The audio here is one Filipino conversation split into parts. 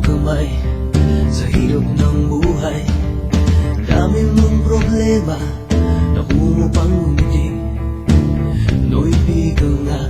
mong kamay Sa hirap ng buhay. Dami mong problema Naku mo pang umiting No'y bigang na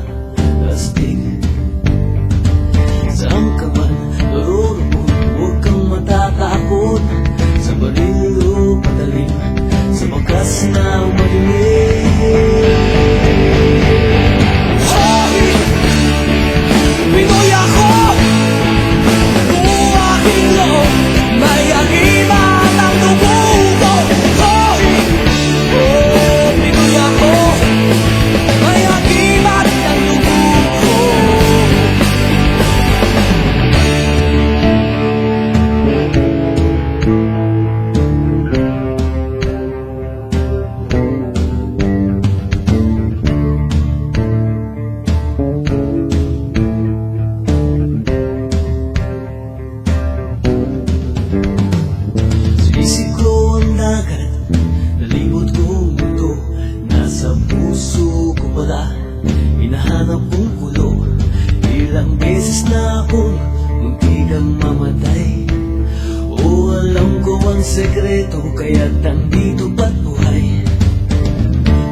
ang sekreto kaya't nandito ba't buhay?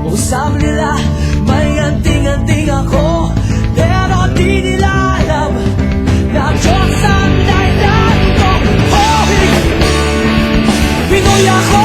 Usap nila, may anting-anting ako Pero di nila alam na Diyos ang dahilan ko Hoy! Pinoy ako!